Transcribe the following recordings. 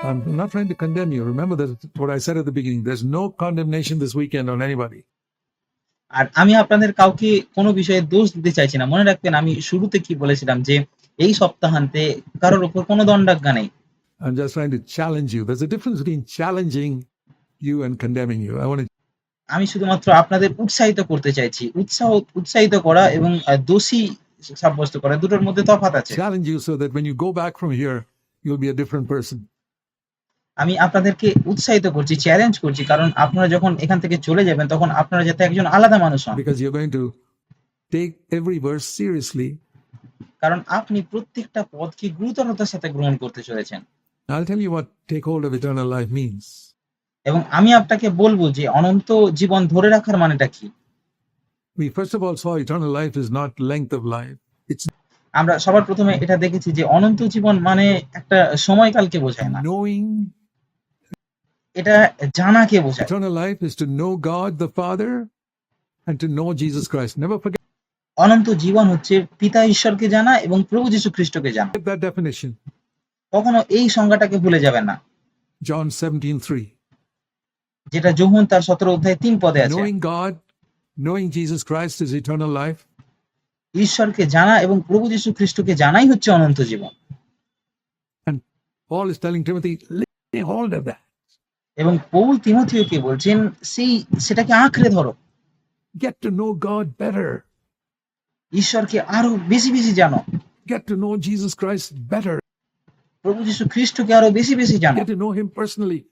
I'm not trying to condemn you. Remember that what I said at the beginning. There's no condemnation this weekend on anybody. আর আমি আপনাদের কাউকে কোনো বিষয়ে দোষ দিতে চাইছি না মনে রাখবেন আমি শুরুতে কি বলেছিলাম যে এই সপ্তাহান্তে কারোর উপর কোনো দণ্ডাজ্ঞা নেই I'm just trying to challenge you. There's a difference between challenging you and condemning you. I want to আমি শুধুমাত্র আপনাদের উৎসাহিত করতে চাইছি উৎসাহ উৎসাহিত করা এবং দোষী সাব্যস্ত করা দুটোর মধ্যে তফাৎ আছে challenge you so that when you go back from here, you'll be a different person. আমি আপনাদেরকে উৎসাহিত করছি চ্যালেঞ্জ করছি কারণ আপনারা যখন এখান থেকে চলে যাবেন তখন আপনারা যাতে একজন আলাদা মানুষ হন because you're going to take every verse seriously. কারণ আপনি প্রত্যেকটা পদকে গুরুতরতার সাথে গ্রহণ করতে চলেছেন I'll tell you what take hold of eternal life means. এবং আমি আপনাকে বলব যে অনন্ত জীবন ধরে রাখার মানেটা কি We first of all saw eternal life is not length of life, it's আমরা সবার প্রথমে এটা দেখেছি যে অনন্ত জীবন মানে একটা সময়কালকে বোঝায় না knowing. এটা জানাকে বোঝায় Eternal life is to know God the Father and to know Jesus Christ. Never forget অনন্ত জীবন হচ্ছে পিতা ঈশ্বরকে জানা এবং প্রভু যীশু খ্রিস্টকে জানা that definition. কখনো এই সংজ্ঞাটাকে ভুলে যাবেন না John 17 3. যেটা যোহন তার সতেরো অধ্যায় তিন পদে আছে Knowing God, knowing Jesus Christ is eternal life. ঈশ্বরকে জানা এবং প্রভু যীশু খ্রিস্টকে জানাই হচ্ছে অনন্ত জীবন and Paul is telling Timothy, lay hold of that. এবং পৌল তিমোথিওকে বলছেন সেই সেটাকে আঁকড়ে ধরো। Get to know god better ঈশ্বরকে আরও বেশি বেশি জানো। Get to know jesus Christ better প্রভু যীশু খ্রিস্টকে আরও বেশি বেশি জানো। Get to know him personally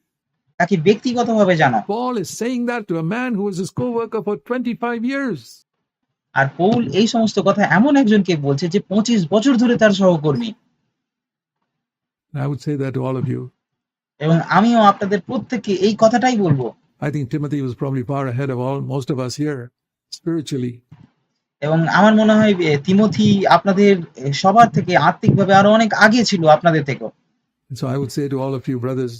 তাকে ব্যক্তিগতভাবে জানো। Paul is saying that to a man who was his coworker for 25 years আর পৌল এই সমস্ত কথা এমন একজনকে বলছে যে 25 বছর ধরে তার সহকর্মী। I would say that to all of you এবং আমিও আপনাদের প্রত্যেককে এই কথাটাই বলব। I think Timothy was probably far ahead of all most of us here spiritually এবং আমার মনে হয় তিমোথি আপনাদের সবার থেকে আর্থিকভাবে আরও অনেক আগে ছিল আপনাদের থেকে so I would say to all of you brothers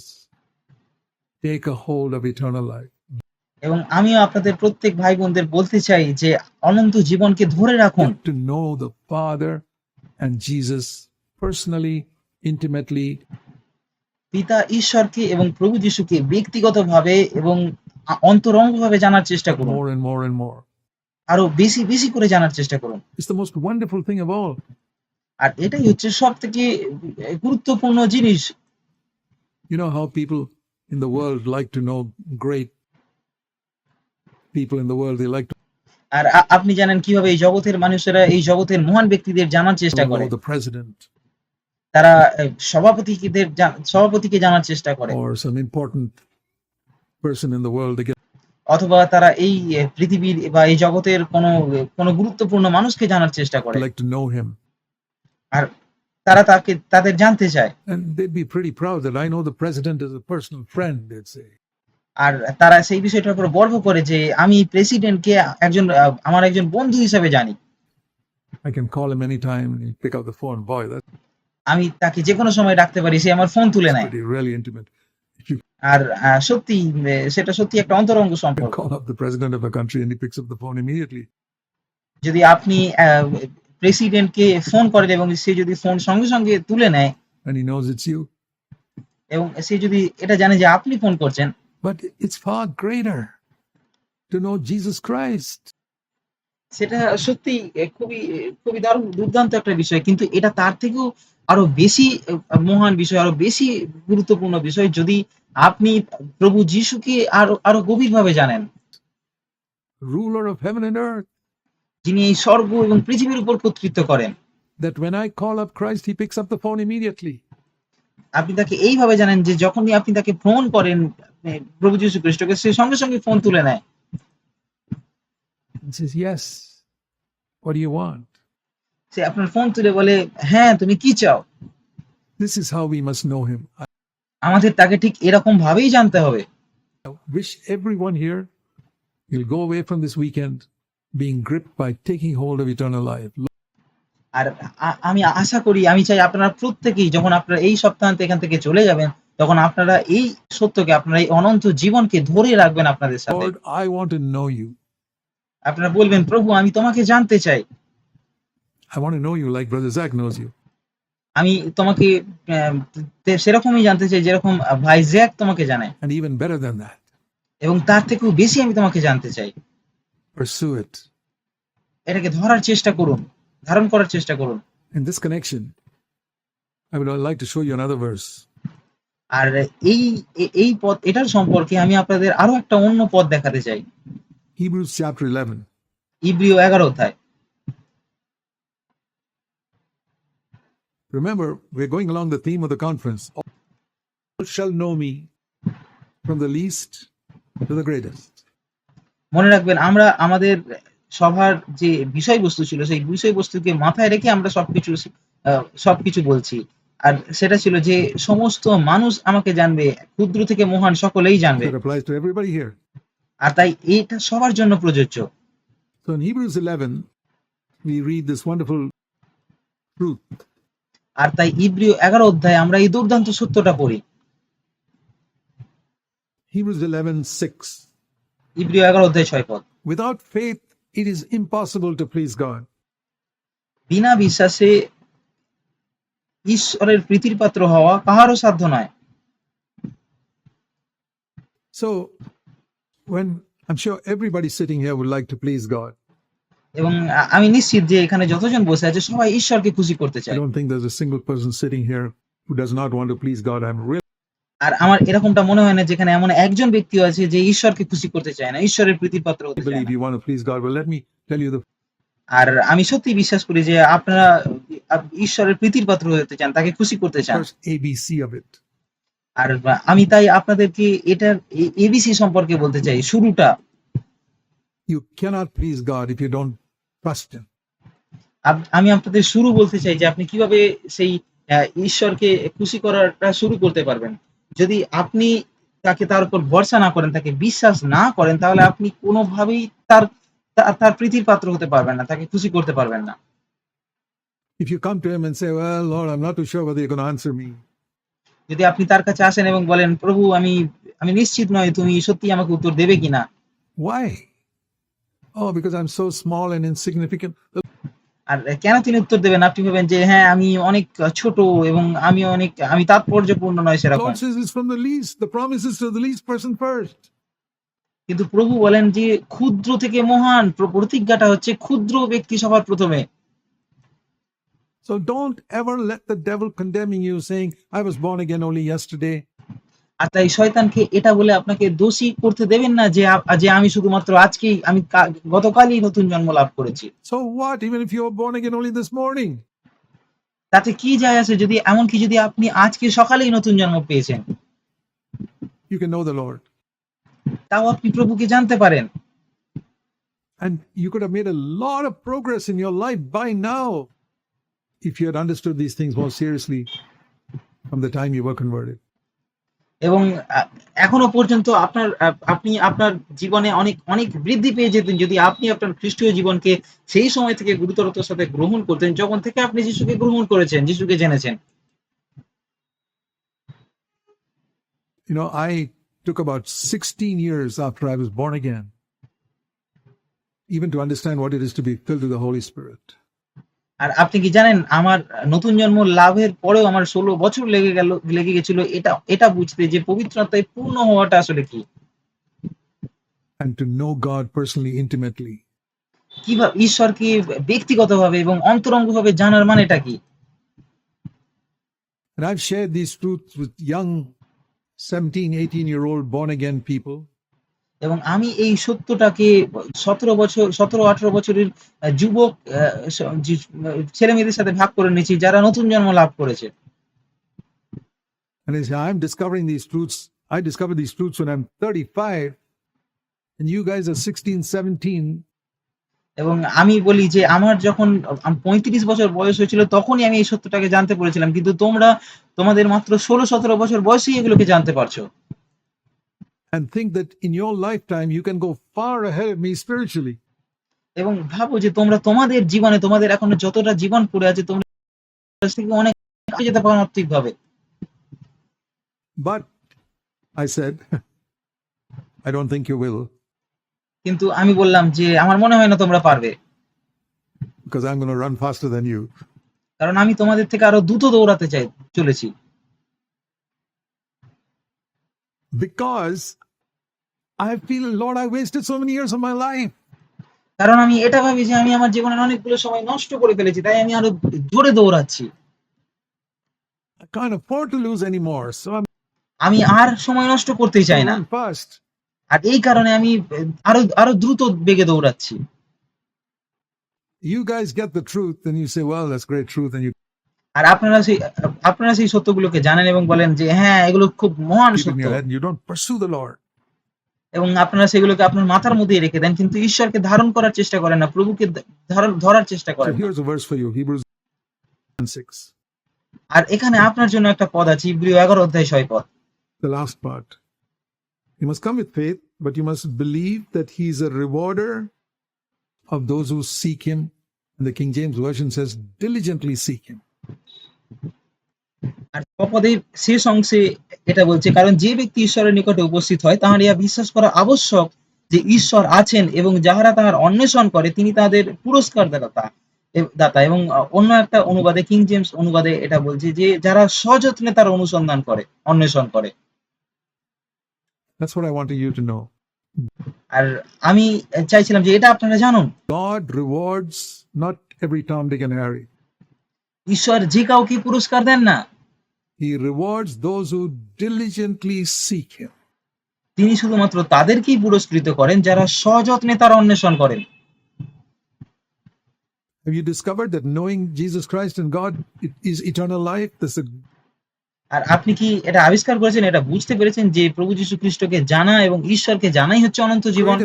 take a hold of eternal life এবং আমিও আপনাদের প্রত্যেক ভাই বোনদের বলতে চাই যে অনন্ত জীবনকে ধরে রাখুন। To know the father and Jesus personally intimately পিতা ঈশ্বরকে এবং প্রভু যীশুকে ব্যক্তিগতভাবে এবং অন্তরঙ্গ ভাবে জানার চেষ্টা করুন। আরও বেশি বেশি করে জানার চেষ্টা করুন। ইটস দ্য থিং অফ আর এটাই হচ্ছে সব থেকে গুরুত্বপূর্ণ জিনিস। People in the world like to know great people in the world they like to আর আপনি জানেন কীভাবে এই জগতের মানুষেরা এই জগতের মহান ব্যক্তিদের জানার চেষ্টা করে। প্রেসিডেন্ট তারা সভাপতিদের সভাপতিকে জানার চেষ্টা করে। অথবা তারা এই পৃথিবীর বা এই জগতের কোন কোন গুরুত্বপূর্ণ মানুষকে জানার চেষ্টা করে। আর তারা তাকে তাদের জানতে চায়। আর তারা সেই বিষয়টার উপর গর্ব করে যে আমি প্রেসিডেন্ট কে একজন আমার একজন বন্ধু হিসেবে জানি। I can call him anytime and আমি তাকে যে কোনো সময় ডাকতে পারি সে আমার ফোন তুলে নেয়। আর সত্যি সেটা সত্যি একটা অন্তরঙ্গ সম্পর্ক। যদি আপনি প্রেসিডেন্টকে ফোন করেন এবং সে যদি ফোন সঙ্গে সঙ্গে তুলে নেয় এবং সে যদি এটা জানে যে আপনি ফোন করছেন But it's far greater to know Jesus Christ. সেটা সত্যি খুবই খুবই দারুণ দুর্দান্ত একটা বিষয়। কিন্তু এটা তার থেকেও আরও বেশি মহান বিষয় আরও বেশি গুরুত্বপূর্ণ বিষয় যদি আপনি প্রভু যিশুকে আরও আরও গভীরভাবে জানেন ruler of heaven and earth, যিনি এই স্বর্গ এবং পৃথিবীর উপর কর্তৃত্ব করেন that when I call up Christ, he picks up the phone immediately. আপনি তাকে এইভাবে জানেন যে যখনই আপনি তাকে ফোন করেন প্রভু যীশু খ্রিস্টকে সে সঙ্গে সঙ্গে ফোন তুলে নেয় says, Yes, what do you want? সে আপনার ফোন তুলে বলে হ্যাঁ তুমি কি চাও this is how we must know. I আমাদের তাকে ঠিক এরকম ভাবেই জানতে হবে wish everyone here will go away from this weekend being gripped by taking hold of eternal life. আর আমি আশা করি আমি চাই আপনারা প্রত্যেকেই যখন আপনারা এই সপ্তাহান্তে এখান থেকে চলে যাবেন তখন আপনারা এই সত্যকে আপনারা এই অনন্ত জীবনকে ধরে রাখবেন আপনাদের সাথে I want to know you. আপনারা বলবেন প্রভু আমি তোমাকে জানতে চাই I want to know you like brother Jack knows you আমি তোমাকে সেরকমই জানতে চাই যেরকম ভাই জ্যাক তোমাকে জানে and even better than that এবং তার থেকেও বেশি আমি তোমাকে জানতে চাই। পারসু ইট এটাকে ধরার চেষ্টা করুন ধারণ করার চেষ্টা করুন। In this connection I would like to show you another verse আর এই এই পথ এটার সম্পর্কে আমি আপনাদের আরও একটা অন্য পদ দেখাতে চাই। হিব্রুস চ্যাপ্টার 11 ইব্রিয় 11 অধ্যায়। Remember, we're going along the theme of the conference. All shall know me from the least to the greatest. মনে রাখবেন আমরা আমাদের সভার যে বিষয়বস্তু ছিল সেই বিষয়বস্তুকে মাথায় রেখে আমরা সবকিছু আহ, সবকিছু বলছি আর সেটা ছিল যে সমস্ত মানুষ আমাকে জানবে ক্ষুদ্র থেকে মহান সকলেই জানবে That applies to everybody here. আর তাই এটা সবার জন্য প্রযোজ্য So in Hebrews 11, we read this wonderful truth. আর তাই ইব্রিয় এগারো অধ্যায় আমরা এই দুর্দান্ত সূত্রটা পড়ি। ইব্রিয় এগারো অধ্যায় ছয় faith it is impossible to please God বিনা বিশ্বাসে ঈশ্বরের প্রীতির পাত্র হওয়া কাহারও সাধ্য নয়। So when i'm sure everybody sitting here would like to please god. এবং আমি নিশ্চিত যে এখানে যতজন বসে আছে সবাই ঈশ্বরকে খুশি করতে চায়। আর আমার এরকমটা মনে হয় না যেখানে এমন একজন ব্যক্তি আছে যে ঈশ্বরকে খুশি করতে চায় না ঈশ্বরের প্রীতির পাত্র হতে চায় না। আর আমি সত্যি বিশ্বাস করি যে আপনারা ঈশ্বরের প্রীতির পাত্র হতে চান তাকে খুশি করতে চান. আর আমি তাই আপনাদেরকে এটার এবিসি সম্পর্কে বলতে চাই শুরুটা। You cannot please God if you don't আমি আপনাদের শুরু বলতে চাই যে আপনি কীভাবে সেই ঈশ্বরকে খুশি করাটা শুরু করতে পারবেন যদি আপনি তাকে তার উপর ভরসা না করেন তাকে বিশ্বাস না করেন তাহলে আপনি কোনোভাবেই তার তার প্রীতির পাত্র হতে পারবেন না তাকে খুশি করতে পারবেন না If you come to Him and say, Well, Lord, I'm not too sure whether you're going to answer me. যদি আপনি তার কাছে আসেন এবং বলেন প্রভু আমি আমি নিশ্চিত নয় তুমি সত্যি আমাকে উত্তর দেবে কিনা Why? Oh, because I'm so small and insignificant. আর কেন তিনি উত্তর দেবেন আপনি ভাবেন যে হ্যাঁ আমি অনেক ছোট এবং আমি অনেক আমি তাৎপর্যপূর্ণ নয় The সেরকম Lord says it's from the least. The promise is to the least person first. কিন্তু প্রভু বলেন যে ক্ষুদ্র থেকে মহান প্র- প্রতিজ্ঞাটা হচ্ছে ক্ষুদ্র ব্যক্তি সবার প্রথমে So don't ever let the devil condemning you saying, I was born again only yesterday. আর তাই শয়তানকে এটা বলে আপনাকে দোষী করতে দেবেন না যে যে আমি শুধুমাত্র আজকেই আমি গতকালই নতুন জন্ম লাভ করেছি। So what even if you are born again only this morning তাতে কি যায় আছে যদি এমন কি যদি আপনি আজকে সকালেই নতুন জন্ম পেয়েছেন? You can know the Lord তাও আপনি প্রভুকে জানতে পারেন। And you could have made a lot of progress in your life by now if you had understood these things more seriously from the time you were converted. এবং এখনও পর্যন্ত আপনার আপনি আপনার জীবনে অনেক অনেক বৃদ্ধি পেয়ে যেতেন যদি আপনি আপনার খ্রিস্টীয় জীবনকে সেই সময় থেকে গুরুতরতার সাথে গ্রহণ করতেন যখন থেকে আপনি যিশুকে গ্রহণ করেছেন যিশুকে জেনেছেন You know, I took about 16 years after I was born again, even to understand what it is to be filled with the Holy Spirit. আর আপনি কি জানেন আমার নতুন জন্ম লাভের পরেও আমার ষোলো বছর লেগে গেল লেগে গেছিল এটা এটা বুঝতে যে পবিত্রতায় পূর্ণ হওয়াটা আসলে কি and to know God personally, intimately. কীভাবে ঈশ্বরকে ব্যক্তিগতভাবে এবং অন্তরঙ্গভাবে জানার মানেটা কি And I've shared these truths with young 17, 18 year old born again people. এবং আমি এই সত্যটাকে সতেরো বছর সতেরো আঠারো বছরের যুবক ছেলে মেয়েদের সাথে ভাগ করে নিয়েছি যারা নতুন জন্ম লাভ করেছে And say, I'm discovering these truths. I discovered these truths when I'm 35, and you guys are 16, 17. এবং আমি বলি যে আমার যখন পঁয়ত্রিশ বছর বয়স হয়েছিল তখনই আমি এই সত্যটাকে জানতে পেরেছিলাম কিন্তু তোমরা তোমাদের মাত্র ষোলো সতেরো বছর বয়সেই এগুলোকে জানতে পারছ And think that in your lifetime you can go far ahead of me spiritually. এবং ভাবো যে তোমরা তোমাদের জীবনে তোমাদের এখনও যতটা জীবন পড়ে আছে তোমরা থেকে অনেক যেতে পারো আত্মিক ভাবে But I said, I don't think you will, কিন্তু আমি বললাম যে আমার মনে হয় না তোমরা পারবে because I'm going to run faster than you. কারণ আমি তোমাদের থেকে আরও দ্রুত দৌড়াতে চাই চলেছি Because I feel, Lord, I wasted so many years of my life. কারণ আমি এটা ভাবি যে আমি আমার জীবনের অনেকগুলো সময় নষ্ট করে ফেলেছি তাই আমি আরো জোরে দৌড়াচ্ছি I can't afford to lose anymore. So I'm আমি আর সময় নষ্ট করতেই চাই না run fast. আর এই কারণে আমি আরো আরো দ্রুত বেগে দৌড়াচ্ছি You guys get the truth and you say, well, that's great truth. And you আর আপনারা সেই আপনারা সেই সত্যগুলোকে জানেন এবং বলেন যে হ্যাঁ এগুলো খুব মহান সত্য এবং আপনারা সেগুলোকে আপনার মাথার মধ্যে রেখে দেন কিন্তু ঈশ্বরকে ধারণ করার চেষ্টা করেন না প্রভুকে ধরার চেষ্টা করেন আর এখানে আপনার জন্য একটা পদ আছে ইব্রিয় এগারো অধ্যায় ছয় পদ The last part. You must come with faith, but you must believe that He is a rewarder of those who seek Him. And the King James Version says, diligently seek Him. আর পদের শেষ অংশে এটা বলছে কারণ যে ব্যক্তি ঈশ্বরের নিকটে উপস্থিত হয় তাহার ইহা বিশ্বাস করা আবশ্যক যে ঈশ্বর আছেন এবং যাহারা তাহার অন্বেষণ করে তিনি তাদের পুরস্কার দাতা দাতা এবং অন্য একটা অনুবাদে কিং জেমস অনুবাদে এটা বলছে যে যারা সযত্নে তার অনুসন্ধান করে অন্বেষণ করে That's what I wanted you to know. আর আমি চাইছিলাম যে এটা আপনারা জানুন God rewards not every Tom, Dick, and Harry. ঈশ্বর যে কাউকে পুরস্কার দেন না He rewards those who diligently seek Him. তিনি শুধুমাত্র তাদেরকেই পুরস্কৃত করেন যারা সযত্নে তার অন্বেষণ করেন Have you discovered that knowing Jesus Christ and God is eternal life? This is আর আপনি কি এটা আবিষ্কার করেছেন এটা বুঝতে পেরেছেন যে প্রভু যীশু খ্রিস্টকে জানা এবং ঈশ্বরকে জানাই হচ্ছে অনন্ত জীবন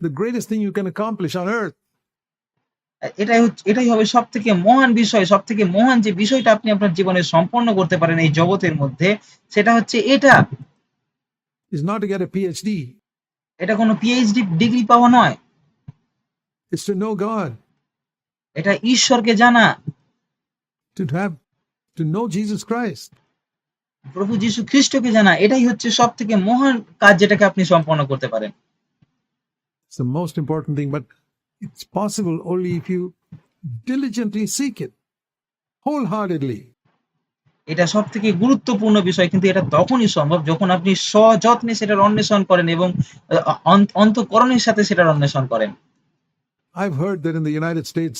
the greatest thing you can accomplish on earth. এটাই হচ্ছে এটাই হবে সব থেকে মহান বিষয় সব থেকে মহান যে বিষয়টা আপনি আপনার জীবনে সম্পন্ন করতে পারেন এই জগতের মধ্যে সেটা হচ্ছে এটা। Is not to get a PhD. এটা কোনো পিএইচডি ডিগ্রি পাওয়া নয়। It's to know God, এটা ঈশ্বরকে জানা। To have, to know Jesus Christ. প্রভু যীশু খ্রিস্টকে জানা এটাই হচ্ছে সব থেকে মহান কাজ যেটাকে আপনি সম্পন্ন করতে পারেন। It's the most important thing, but it's possible only if you diligently seek it, wholeheartedly. এটা সব থেকে গুরুত্বপূর্ণ বিষয় কিন্তু এটা তখনই সম্ভব যখন আপনি সযত্নে সেটার অন্বেষণ করেন এবং আহ, অন্ত- অন্তঃকরণের সাথে সেটার অন্বেষণ করেন I've heard that in the United States,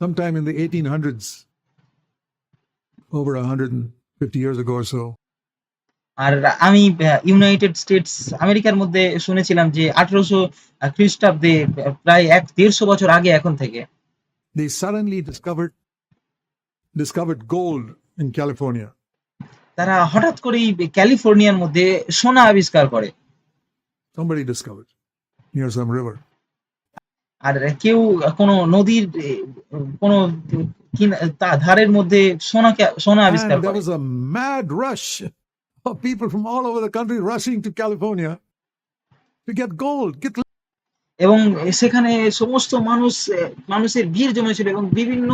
sometime in the 1800s, over 150 years ago or so, আর আমি ইউনাইটেড স্টেটস আমেরিকার মধ্যে শুনেছিলাম যে আঠারোশো খ্রিস্টাব্দে প্রায় এক দেড়শো বছর আগে এখন থেকে they suddenly discovered discovered gold in California. তারা হঠাৎ করেই ক্যালিফোর্নিয়ার মধ্যে সোনা আবিষ্কার করে Somebody discovered near some river. আর কেউ কোনো নদীর কোনো ধারের মধ্যে সোনা সোনা আবিষ্কার there করে was a mad rush of people from all over the country rushing to California to get gold. Get এবং সেখানে সমস্ত মানুষ মানুষের ভিড় জমেছিল এবং বিভিন্ন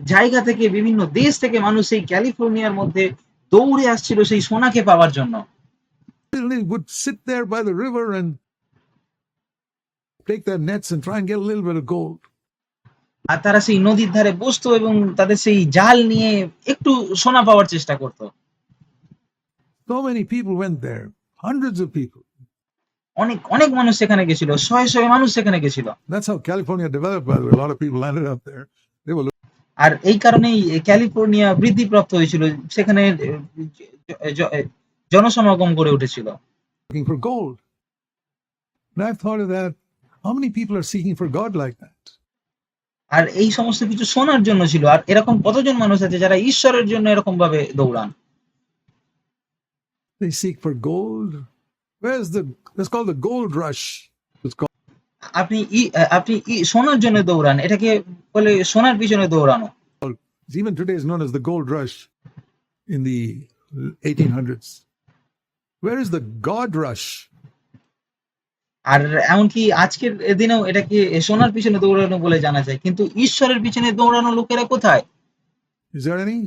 জায়গা থেকে বিভিন্ন দেশ থেকে মানুষ এই ক্যালিফোর্নিয়ার মধ্যে দৌড়ে আসছিল সেই সোনাকে পাওয়ার জন্য আর তারা সেই নদীর ধারে বসতো এবং তাদের সেই জাল নিয়ে একটু সোনা পাওয়ার চেষ্টা করতো So many people went there, hundreds of people. অনেক অনেক মানুষ সেখানে গেছিল শয়ে শয়ে মানুষ সেখানে গেছিল That's how California developed, by the way. A lot of people landed up there. They were আর এই কারণেই ক্যালিফোর্নিয়া বৃদ্ধিপ্রাপ্ত হয়েছিল সেখানে জনসমাগম গড়ে উঠেছিল looking for gold. And I've thought of that. How many people are seeking for God like that? আর এই সমস্ত কিছু শোনার জন্য ছিল আর এরকম কতজন মানুষ আছে যারা ঈশ্বরের জন্য এরকম ভাবে দৌড়ান They seek for gold. Where's the, that's called the gold rush. It's called. আপনি ই- আপনি ই- সোনার জন্য দৌড়ান এটাকে বলে সোনার পিছনে দৌড়ানো Even today is known as the gold rush in the 1800s. Where is the God rush? আর এমনকি আজকের দিনেও এটাকে সোনার পিছনে দৌড়ানো বলে জানা যায় কিন্তু ঈশ্বরের পিছনে দৌড়ানো লোকেরা কোথায় Is there any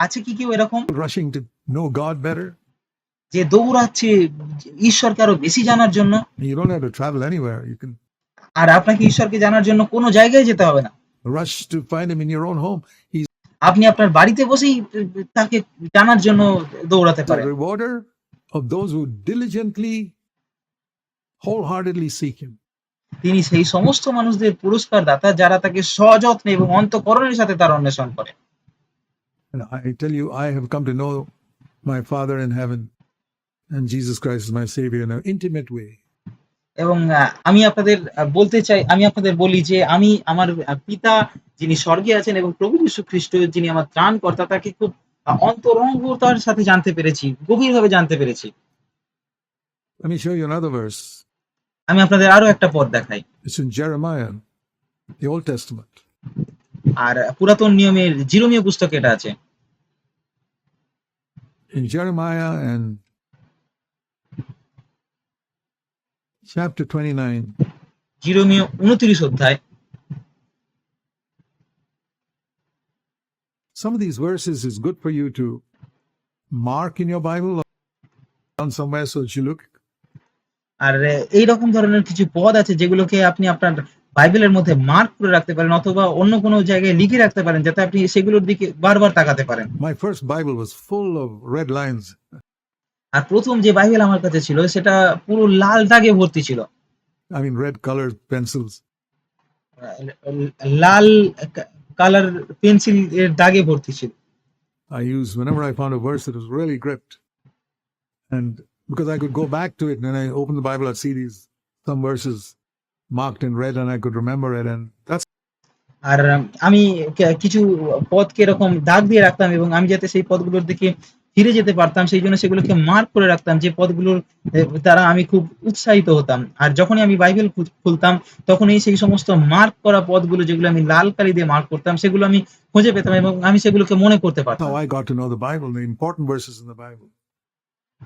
আছে কি কেউ এরকম rushing to know God better? যে দৌড়াচ্ছে ঈশ্বরকে আরও বেশি জানার জন্য You don't have to travel anywhere. You can আর আপনাকে ঈশ্বরকে জানার জন্য কোনো জায়গায় যেতে হবে না rush to find him in your own home. He's আপনি আপনার বাড়িতে বসেই তাকে জানার জন্য দৌড়াতে পারেন rewarder of those who diligently, wholeheartedly seek him. তিনি সেই সমস্ত মানুষদের পুরস্কার দাতা যারা তাকে সযত্নে এবং অন্তকরণের সাথে তার অন্বেষণ করে I tell you, I have come to know my Father in heaven and Jesus Christ is my Savior in an intimate way. এবং আমি আপনাদের বলতে চাই আমি আপনাদের বলি যে আমি আমার পিতা যিনি স্বর্গে আছেন এবং প্রভু যীশু খ্রিস্ট যিনি আমার ত্রাণকর্তা তাকে খুব অন্তরঙ্গতার সাথে জানতে পেরেছি গভীরভাবে জানতে পেরেছি me show you another verse. আমি আপনাদের আরও একটা পদ দেখাই It's in Jeremiah, the Old Testament. আর পুরাতন নিয়মের জিরোমীয় পুস্তকে এটা আছে In Jeremiah and chapter 29, জিরোমীয় উনত্রিশ অধ্যায় some of these verses is good for you to mark in your Bible or down somewhere so that you look. আর এই রকম ধরনের কিছু পদ আছে যেগুলোকে আপনি আপনার বাইবেলের মধ্যে মার্ক করে রাখতে পারেন অথবা অন্য কোনো জায়গায় লিখে রাখতে পারেন যাতে আপনি সেগুলোর দিকে বারবার তাকাতে পারেন। My first Bible full of red lines আর প্রথম যে বাইবেল আমার কাছে ছিল সেটা পুরো লাল দাগে ভর্তি ছিল। I mean red colour pencils Lal colour pencil এর দাগে ভর্তি ছিল। I use whenever i found a verse it was really gripped go back to it and then i open marked in red and I could remember it. And that's আর আমি কিছু পদকে এরকম দাগ দিয়ে রাখতাম এবং আমি যাতে সেই পদগুলোর দিকে ফিরে যেতে পারতাম সেই জন্য সেগুলোকে মার্ক করে রাখতাম যে পদগুলোর দ্বারা আমি খুব উৎসাহিত হতাম আর যখনই আমি বাইবেল খুলতাম তখনই সেই সমস্ত মার্ক করা পদগুলো যেগুলো আমি লাল কালি দিয়ে মার্ক করতাম সেগুলো আমি খুঁজে পেতাম এবং আমি সেগুলোকে মনে করতে পারতাম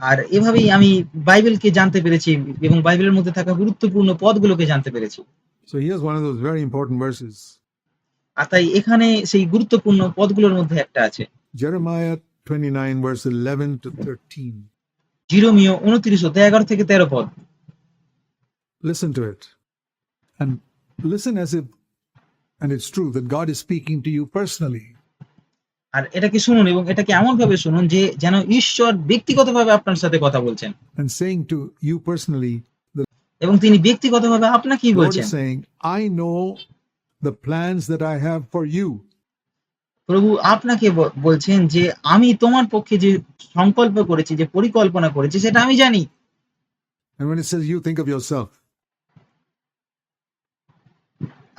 আর এভাবেই আমি বাইবেলকে জানতে পেরেছি এবং বাইবেলের মধ্যে থাকা গুরুত্বপূর্ণ পদগুলোকে জানতে পেরেছি। আর তাই এখানে সেই গুরুত্বপূর্ণ পদগুলোর মধ্যে একটা আছে। জিরোমিও উনত্রিশ ও এগারো থেকে তেরো পদ। Listen to it. And listen as if, and it's true that God is you personally. আর এটাকে শুনুন এবং এটাকে এমন ভাবে শুনুন যে যেন ঈশ্বর ব্যক্তিগতভাবে আপনার সাথে কথা বলছেন and saying to you personally, এবং তিনি ব্যক্তিগতভাবে আপনাকে Lord বলছেন saying, I know the plans that I have for you. প্রভু আপনাকে বলছেন যে আমি তোমার পক্ষে যে সংকল্প করেছি যে পরিকল্পনা করেছি সেটা আমি জানি And when it says you, think of yourself.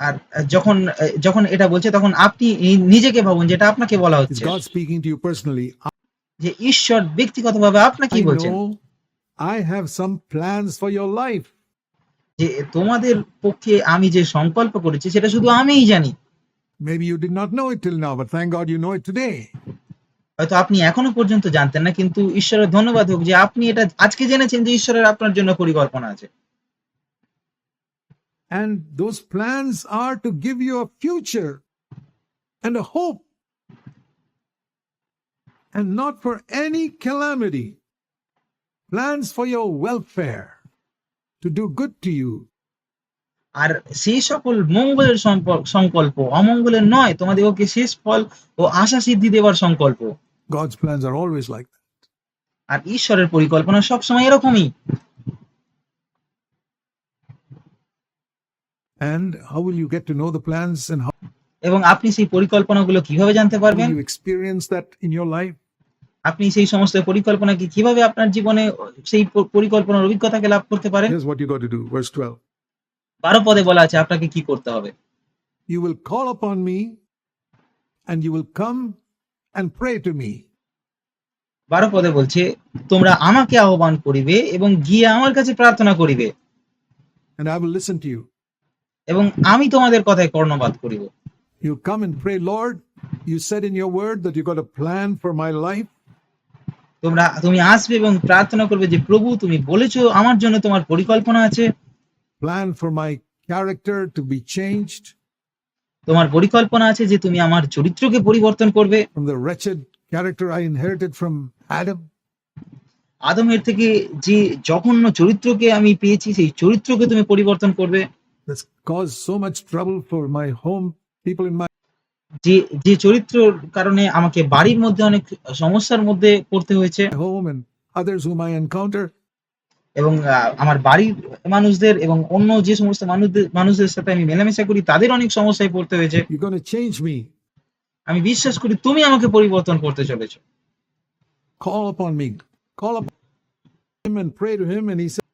আর যখন যখন এটা বলছে তখন আপনি নিজেকে ভাবুন যেটা আপনাকে বলা হচ্ছে God speaking to you personally. যে ঈশ্বর ব্যক্তিগতভাবে আপনাকে I বলছেন I have some plans for your life. যে তোমাদের পক্ষে আমি যে সংকল্প করেছি সেটা শুধু আমিই জানি Maybe you did not know it till now, but thank God you know it today. হয়তো আপনি এখনও পর্যন্ত জানতেন না কিন্তু ঈশ্বরের ধন্যবাদ হোক যে আপনি এটা আজকে জেনেছেন যে ঈশ্বরের আপনার জন্য পরিকল্পনা আছে And those plans are to give you a future and a hope. And not for any calamity. Plans for your welfare, to do good to you. আর সেই সকল মঙ্গলের সম্পর্ক সংকল্প অমঙ্গলের নয় তোমাদেরকে শেষ ফল ও আশা সিদ্ধি দেওয়ার সংকল্প God's plans are always like that. আর ঈশ্বরের পরিকল্পনা সবসময় এরকমই And how will you get to know the plans and how এবং আপনি সেই পরিকল্পনাগুলো কীভাবে জানতে পারবেন you experience that in your life? আপনি সেই সমস্ত পরিকল্পনাকে কীভাবে আপনার জীবনে সেই পরিকল্পনার অভিজ্ঞতাকে লাভ করতে পারেন Here's what you got to do. Verse 12. বারো পদে বলা আছে আপনাকে কি করতে হবে You will call upon me and you will come and pray to me. বারো পদে বলছে তোমরা আমাকে আহ্বান করিবে এবং গিয়ে আমার কাছে প্রার্থনা করিবে and I will listen to you. এবং আমি তোমাদের কথায় কর্ণপাত করিব You come and pray, Lord. You said in your word that you got a plan for my life. তোমরা তুমি আসবে এবং প্রার্থনা করবে যে প্রভু তুমি বলেছ আমার জন্য তোমার পরিকল্পনা আছে plan for my character to be changed তোমার পরিকল্পনা আছে যে তুমি আমার চরিত্রকে পরিবর্তন করবে from the wretched character I inherited from Adam. আদমের থেকে যে জঘন্য চরিত্রকে আমি পেয়েছি সেই চরিত্রকে তুমি পরিবর্তন করবে that's caused so much trouble for my home people in my যে যে চরিত্র কারণে আমাকে বাড়ির মধ্যে অনেক সমস্যার মধ্যে পড়তে হয়েছে। এবং আমার বাড়ির মানুষদের এবং অন্য যে সমস্ত মানুষদের সাথে আমি মেলামেশা করি তাদের অনেক সমস্যায় পড়তে হয়েছে। আমি বিশ্বাস করি তুমি আমাকে পরিবর্তন করতে চলেছ। Call upon me call upon him and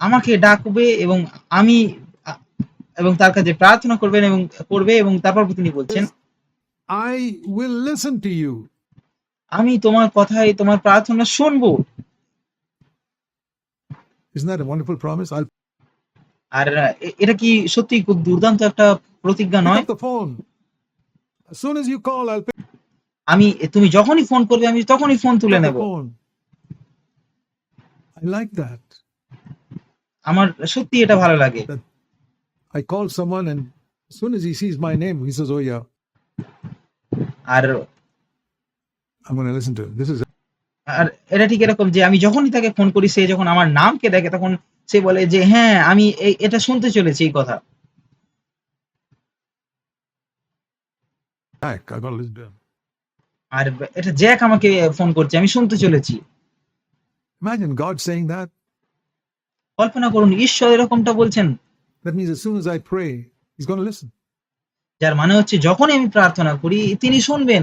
আমাকে ডাকবে এবং আমি এবং তার কাছে প্রার্থনা করবেন এবং করবে এবং তারপর তিনি বলছেন I will listen to you আমি তোমার কথায় তোমার প্রার্থনা শুনব Isn't that a wonderful promise? I'll আর এটা কি সত্যি খুব দুর্দান্ত একটা প্রতিজ্ঞা নয়. As soon as you call, I'll pick আমি তুমি যখনই ফোন করবে আমি তখনই ফোন তুলে নেব. I like that. আমার সত্যি এটা ভালো লাগে। I call someone and as soon as he sees my name he says oh আর i'm going to listen to him. this আর এটা ঠিক এরকম যে আমি যখনই তাকে ফোন করি সে যখন আমার নাম কে দেখে তখন সে বলে যে হ্যাঁ আমি এটা শুনতে চলেছি এই কথা। আর এটা জ্যাক আমাকে ফোন করছে আমি শুনতে চলেছি। ইমাজিন গড সেইং দ্যাট কল্পনা করুন ঈশ্বর এরকমটা বলছেন That means as soon as I pray, he's going to listen. যার মানে হচ্ছে যখনই আমি প্রার্থনা করি তিনি শুনবেন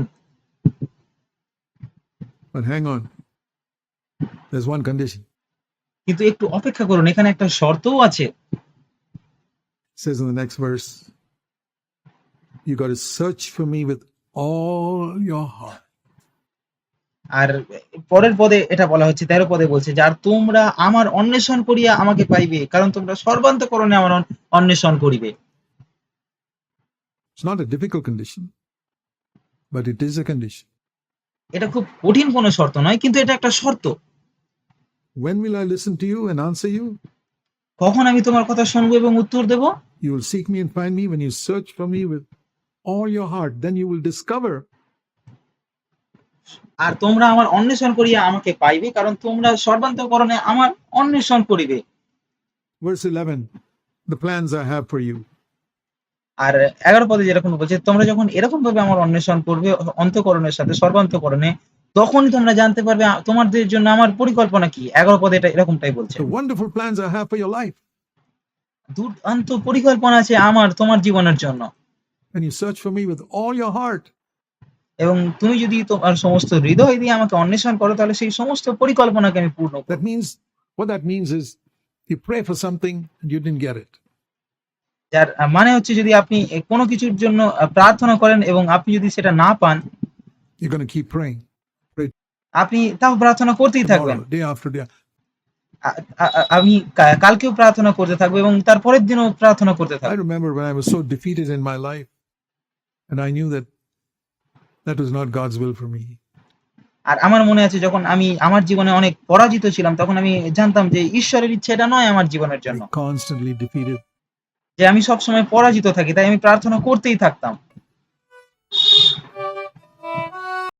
But hang on. There's one condition. কিন্তু একটু অপেক্ষা করুন এখানে একটা শর্তও আছে says in the next verse, you got to search for me with all your heart. আর পরের পদে এটা বলা হচ্ছে তেরো পদে বলছে যার তোমরা আমার অন্বেষণ করিয়া আমাকে পাইবে কারণ তোমরা সর্বান্তকরণে আমার অন্বেষণ করিবে। এটা খুব কঠিন কোনো শর্ত নয় কিন্তু এটা একটা শর্ত। When will i listen to you and answer you? কখন আমি তোমার কথা শুনব এবং উত্তর দেব? You will seek me and find me. When you search for me with all your heart then you will discover আর তোমরা আমার অন্বেষণ করিয়া আমাকে পাইবে কারণ তোমরা সর্বান্তকরণে আমার অন্বেষণ করিবে। Verse 11 the plans I have for you. আর এগারো পদে যেরকম বলছে তোমরা যখন এরকম ভাবে আমার অন্বেষণ করবে অন্তকরণের সাথে সর্বান্তকরণে তখনই তোমরা জানতে পারবে তোমাদের জন্য আমার পরিকল্পনা কি? এগারো পদে এটা এরকমটাই বলছে। Wonderful plans I have for your life. দুর্দান্ত পরিকল্পনা আছে আমার তোমার জীবনের জন্য। When you search for me with all your heart, এবং তুমি যদি তোমার সমস্ত হৃদয় দিয়ে আমাকে অন্বেষণ করো তাহলে সেই সমস্ত পরিকল্পনাকে আমি পূর্ণ করব that means what that means is you pray for something and you didn't get it. যার মানে হচ্ছে যদি আপনি কোনো কিছুর জন্য প্রার্থনা করেন এবং আপনি যদি সেটা না পান You're going to keep praying আপনি তাও প্রার্থনা করতেই থাকবেন tomorrow, day after day. আ- আ- আ- আমি কালকেও প্রার্থনা করতে থাকব এবং তারপরের দিনও প্রার্থনা করতে থাকব remember when I was so defeated in my life and I knew that that was not god's will for me. আর আমার মনে আছে যখন আমি আমার জীবনে অনেক পরাজিত ছিলাম তখন আমি জানতাম যে ঈশ্বরের ইচ্ছে এটা নয় আমার জীবনের জন্য। কনস্ট্যান্টলি ডিফিটেড যে আমি সব সময় পরাজিত থাকি তাই আমি প্রার্থনা করতেই থাকতাম।